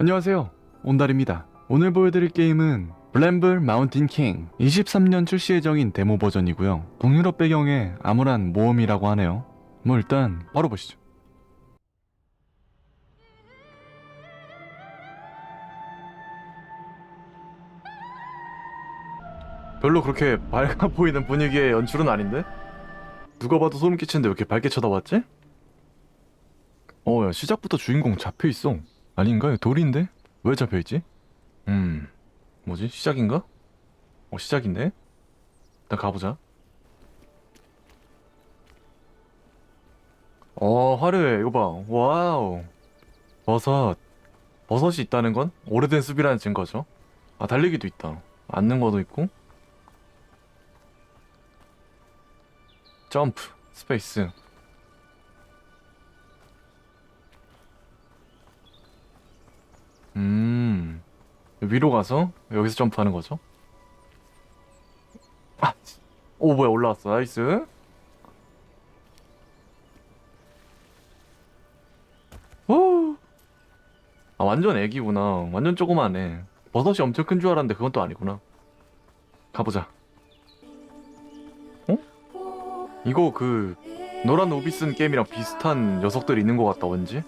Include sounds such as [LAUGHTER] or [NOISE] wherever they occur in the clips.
안녕하세요. 온달입니다. 오늘 보여드릴 게임은 블램블 마운틴 킹 23년 출시 예정인 데모 버전이고요. 동유럽 배경의 암울한 모험이라고 하네요. 뭐 일단 바로 보시죠. 별로 그렇게 밝아 [LAUGHS] 보이는 분위기의 연출은 아닌데? 누가 봐도 소름 끼치는데 왜 이렇게 밝게 쳐다봤지? 어, 야, 시작부터 주인공 잡혀 있어. 아닌가? 돌인데? 왜 잡혀 있지? 음, 뭐지? 시작인가? 어, 시작인데? 일단 가보자. 어, 화려해. 이거 봐. 와우. 버섯. 버섯이 있다는 건 오래된 숲이라는 증거죠. 아, 달리기도 있다. 앉는 것도 있고. 점프, 스페이스. 위로 가서 여기서 점프하는 거죠? 아, 오 뭐야 올라왔어, 나이스. 오, 아 완전 애기구나. 완전 조그마네. 버섯이 엄청 큰 줄 알았는데 그건 또 아니구나. 가보자. 어? 이거 그 노란 오비 쓴 게임이랑 비슷한 녀석들이 있는 것 같다 왠지.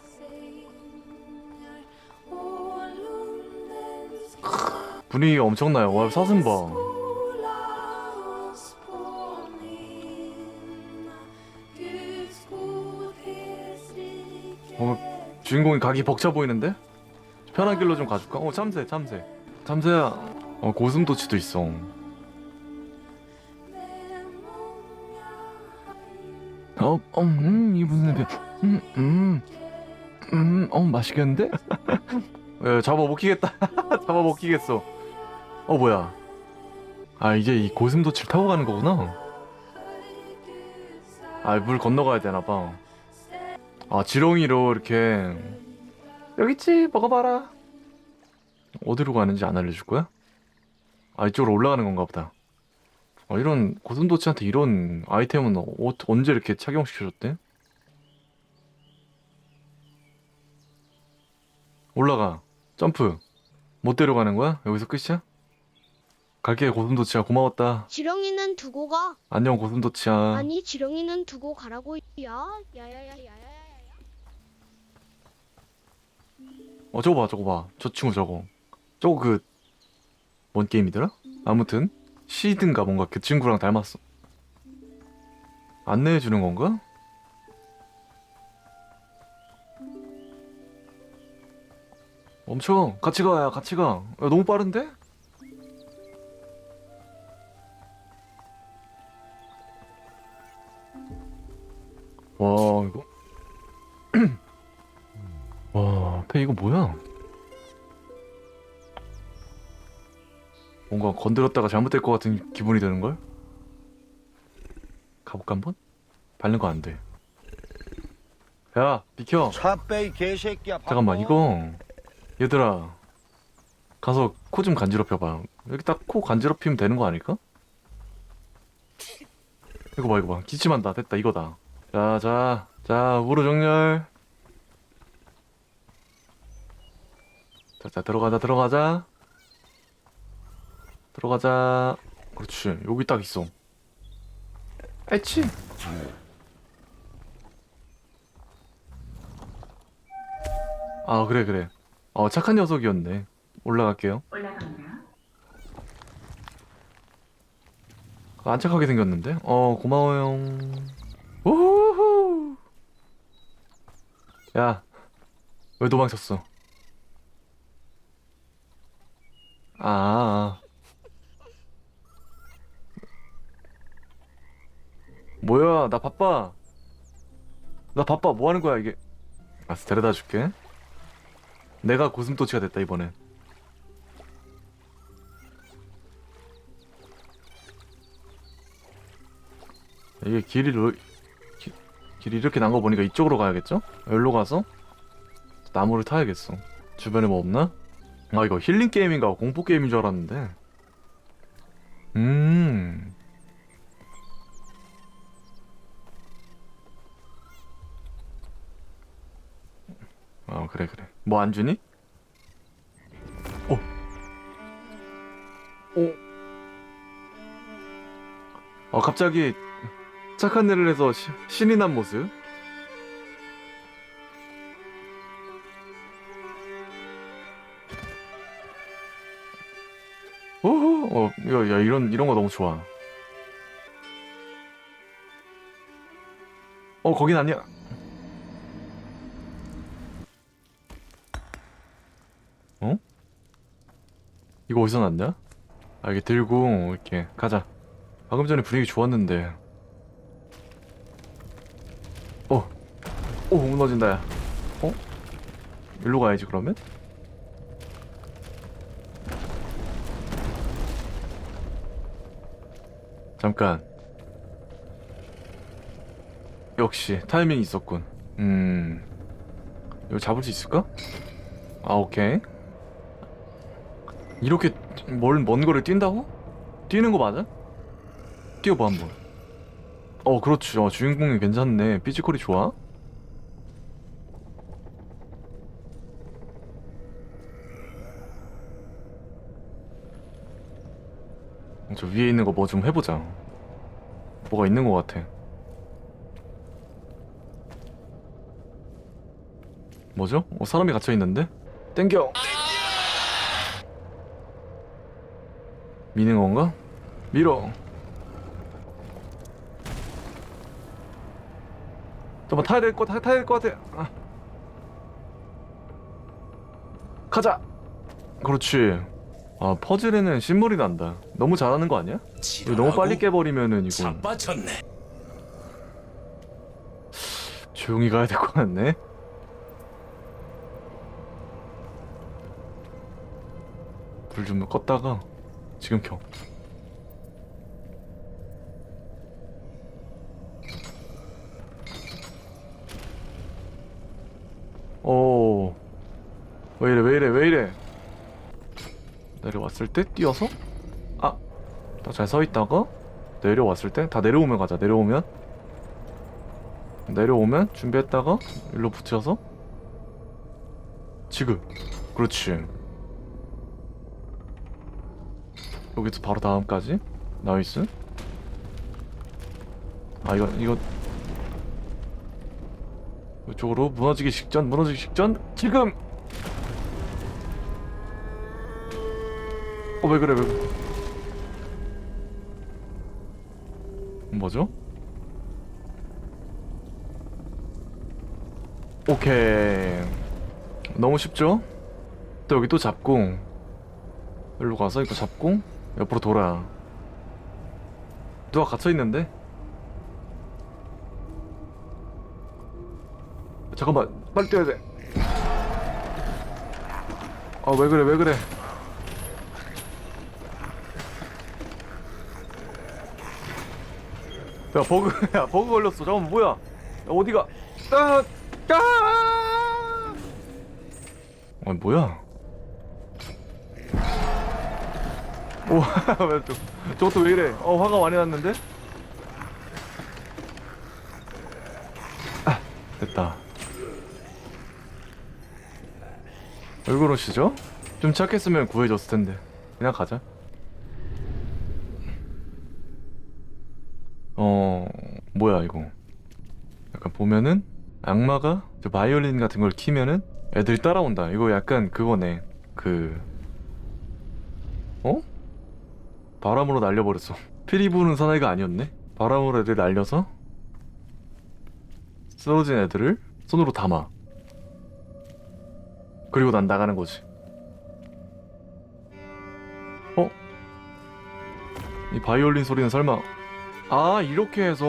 분위기 엄청나요. 와 사슴 봐. 어, 주인공이 각이 벅차 보이는데? 편한 길로 좀 가줄까? 어 참새 참새 참새야 어 고슴도치도 있어 어, 어, 음, 이 무슨 냄새 음, 음, 음, 어, 맛있겠는데? 에, 잡아 못 끼겠다 잡아 못 끼겠어 어 뭐야 아 이제 이 고슴도치를 타고 가는 거구나 아 물 건너가야 되나 봐 아 지렁이로 이렇게 여기 있지 먹어봐라 어디로 가는지 안 알려줄 거야? 아 이쪽으로 올라가는 건가 보다 아, 이런 고슴도치한테 이런 아이템은 어, 언제 이렇게 착용시켜줬대? 올라가 점프 못 데려가는 거야? 여기서 끝이야? 갈게 고슴도치야 고마웠다 지렁이는 두고 가. 안녕 고슴도치야 아니 지렁이는 두고 가라고. 야, 야야야야야야. 어 저거 봐 저거 봐 저 친구 저거 저거 그 뭔 게임이더라? 아무튼 시든가 뭔가 그 친구랑 닮았어 안내해 주는 건가? 멈춰 같이 가야 같이 가 야, 너무 빠른데? 건드렸다가 잘못될 것 같은 기분이 드는 걸? 가볼까 한번? 밟는 거 안 돼. 야, 비켜. 차빼이 개새끼야. 잠깐만, 이거 얘들아, 가서 코 좀 간지럽혀봐. 여기 딱 코 간지럽히면 되는 거 아닐까? 이거 봐, 이거 봐. 기침한다. 됐다, 이거다. 자, 자, 자, 우로 정렬. 자, 자, 들어가자, 들어가자. 들어가자. 그렇지. 여기 딱 있어. 애치. 아, 그래, 그래. 어, 착한 녀석이었네. 올라갈게요. 올라갑니다. 안 착하게 생겼는데? 어, 고마워요. 우후! 야, 왜 도망쳤어? 아. 뭐야, 나 바빠. 나 바빠. 뭐 하는 거야, 이게? 알았어, 데려다 줄게. 내가 고슴도치가 됐다, 이번엔. 이게 길이 로... 기- 길이 이렇게 난 거 보니까 이쪽으로 가야겠죠? 여기로 가서 나무를 타야겠어. 주변에 뭐 없나? 아 이거 힐링 게임인가 공포 게임인 줄 알았는데. 음. 어, 그래 그래 뭐 안 주니? 오. 오. 어 갑자기 착한 일을 해서 시, 신이 난 모습? 오호 어, 야, 야 이런 이런 거 너무 좋아. 어 거긴 아니야. 이거 어디서 났냐? 아 이게 들고 이렇게 가자. 방금 전에 분위기 좋았는데. 어, 오 무너진다 야. 어? 일로 가야지 그러면? 잠깐. 역시 타이밍이 있었군. 음. 이거 잡을 수 있을까? 아 오케이 이렇게 멀, 먼 거를 뛴다고? 뛰는 거 맞아? 뛰어봐 한번 어 그렇지 어, 주인공이 괜찮네 피지컬이 좋아 저 위에 있는 거 뭐 좀 해보자 뭐가 있는 거 같아 뭐죠? 어 사람이 갇혀있는데? 땡겨 미는 건가? 밀어 잠깐 타야 될것 타야 될것 같아 아. 가자 그렇지 아 퍼즐에는 신물이 난다 너무 잘하는 거 아니야? 이거 너무 빨리 깨버리면은 이거 자빠졌네. 조용히 가야 될 것 같네 불 좀 껐다가 지금 켜 오. 왜 이래 왜 이래 왜 이래? 내려왔을 때 뛰어서? 아다잘서 있다가 내려왔을 때? 다 내려오면 가자 내려오면. 내려오면 준비했다가 일로 붙여서? 지금. 그렇지 여기서 바로 다음까지? 나이스. 아 이거 이거. 이쪽으로 무너지기 직전 무너지기 직전 지금! 어 왜 그래 왜 그래? 뭐죠? 오케이. 너무 쉽죠? 또 여기 또 잡고 여기로 가서 이거 잡고 옆으로 돌아 누가 갇혀 있는데? 잠깐만 빨리 뛰어야 돼. 아 왜 그래 왜 그래? 야 버그 [LAUGHS] 야 버그 걸렸어. 잠깐만 뭐야? 야, 어디가? 아! 아! 아 뭐야? 오, 왜 저, 저것도 왜 이래? 어, 화가 많이 났는데? 아, 됐다. 왜 그러시죠? 좀 착했으면 구해줬을 텐데. 그냥 가자. 어, 뭐야, 이거. 약간 보면은, 악마가 저 바이올린 같은 걸 키면은 애들이 따라온다. 이거 약간 그거네. 그, 어? 바람으로 날려버렸어. 피리 부는 사나이가 아니었네? 바람으로 애들 날려서 쓰러진 애들을 손으로 담아. 그리고 난 나가는 거지. 어? 이 바이올린 소리는 설마 아 이렇게 해서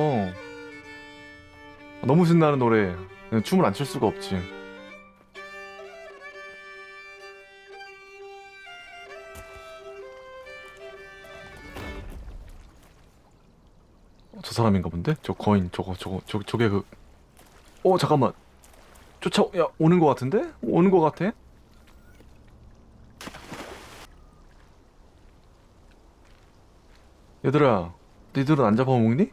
너무 신나는 노래 그냥 춤을 안 출 수가 없지. 저 사람인가 본데? 저 거인 저거 저거 저 저게 그. 어 잠깐만. 쫓아 야 오는 거 같은데? 오는 거 같아? 얘들아, 니들은 안 잡아먹니?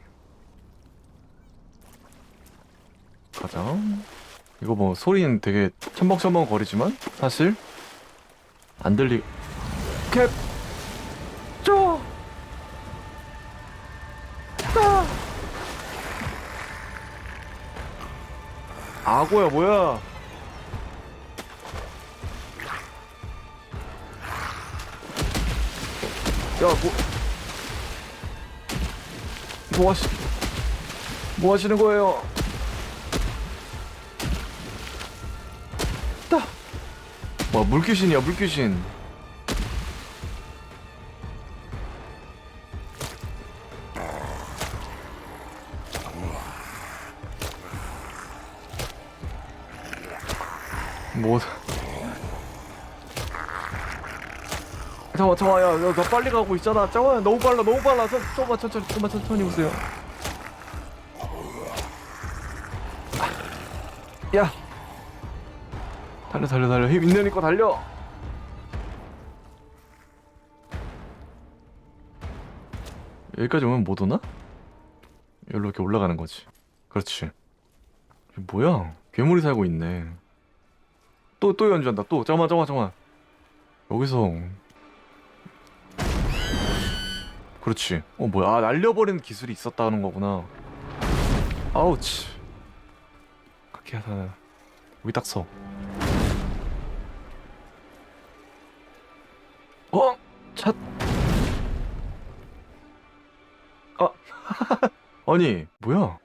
가자. 이거 뭐 소리는 되게 첨벙첨벙 거리지만 사실 안 들리. 캡. 악어야 뭐야? 야뭐 뭐 하시 뭐 하시는 거예요? 따! 와, 물귀신이야, 물귀신. 뭐. 잠깐만, 잠깐만, 야, 야, 나 빨리 가고 있잖아. 잠깐만, 너무 빨라, 너무 빨라. 좀, 좀만 천천히, 좀만 천천히 오세요. 야! 달려 달려 달려 힘 있는 이거 달려 여기까지 오면 못 오나? 여기로 이렇게 올라가는 거지 그렇지 뭐야 괴물이 살고 있네 또 또 연주한다. 또. 잠깐만 잠깐만 잠깐만. 여기서. 그렇지. 어 뭐야. 아 날려버리는 기술이 있었다는 거구나. 아우치. 하다 여기 딱서. 어? 차... 아... [LAUGHS] 아니 뭐야?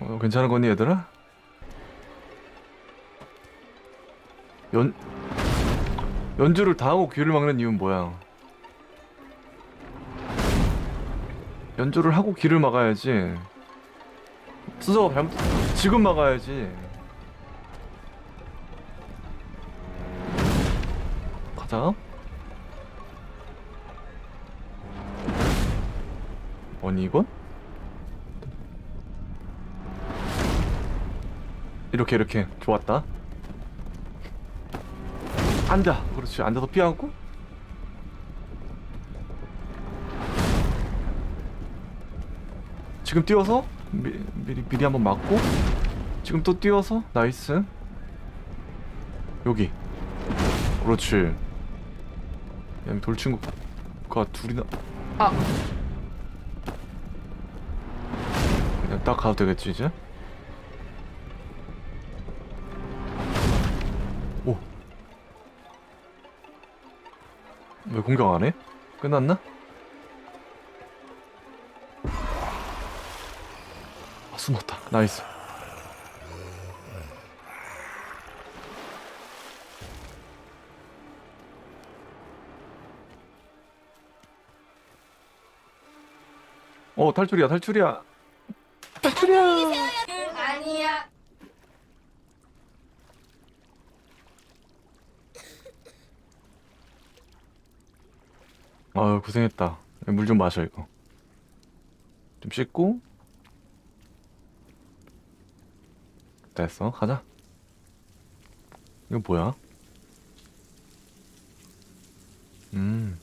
어, 괜찮은 거니 얘들아? 연... 연주를 다 하고 귀를 막는 이유는 뭐야 연주를 하고 귀를 막아야지 순서가 잘못... 지금 막아야지 가자. 아니 이건? 이렇게 이렇게 좋았다. 앉아. 그렇지. 앉아서 피하고. 지금 뛰어서 미, 미리 미리 한번 맞고. 지금 또 뛰어서 나이스. 여기. 그렇지. 야, 돌친구가 둘이나 아 그냥 딱 가도 되겠지 이제 오 왜 공격 안 해? 끝났나? 아 숨었다 나이스 어 탈출이야 탈출이야 탈출이야 아니야. 아유 고생했다. 물 좀 마셔 이거. 좀 씻고. 됐어. 가자. 이거 뭐야? 음.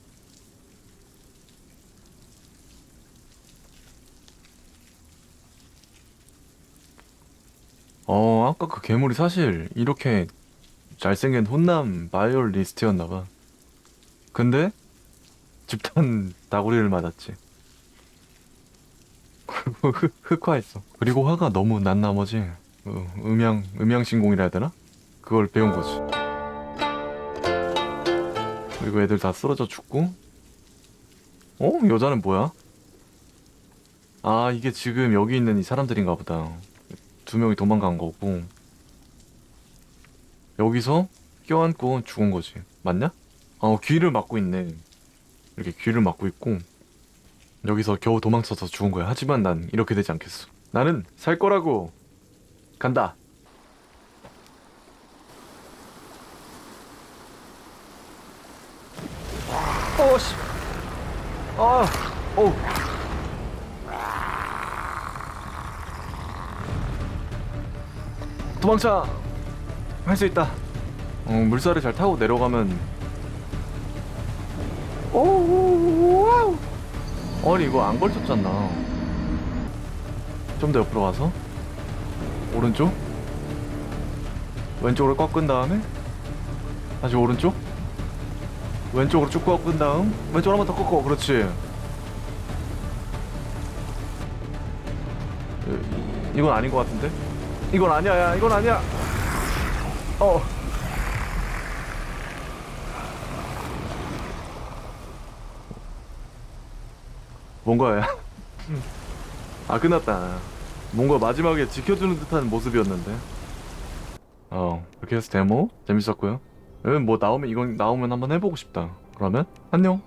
어, 아까 그 괴물이 사실 이렇게 잘생긴 혼남 바이올리스트였나봐. 근데 집단 다구리를 맞았지. 흑화했어. 그리고 화가 너무 난 나머지 어, 음양 음양 신공이라 해야 되나? 그걸 배운 거지. 그리고 애들 다 쓰러져 죽고. 어? 여자는 뭐야? 아 이게 지금 여기 있는 이 사람들인가 보다. 두 명이 도망간 거고. 여기서 껴안고 죽은 거지. 맞냐? 어 귀를 막고 있네. 이렇게 귀를 막고 있고 여기서 겨우 도망쳐서 죽은 거야. 하지만 난 이렇게 되지 않겠어. 나는 살 거라고 간다. 어 씨. 아. 오. 도망쳐. 할 수 있다. 어, 물살을 잘 타고 내려가면 오, 와우. 아니 이거 안 걸쳤잖아. 좀 더 옆으로 가서 오른쪽 왼쪽으로 꺾은 다음에 다시 오른쪽 왼쪽으로 쭉 꺾은 다음 왼쪽으로 한 번 더 꺾어 그렇지 이- 이건 아닌 것 같은데? 이건 아니야, 야, 이건 아니야. 어. 뭔가야. 아 끝났다. 뭔가 마지막에 지켜주는 듯한 모습이었는데. 어 그렇게 해서 데모 재밌었고요. 음, 뭐 나오면 이건 나오면 한번 해보고 싶다. 그러면 안녕.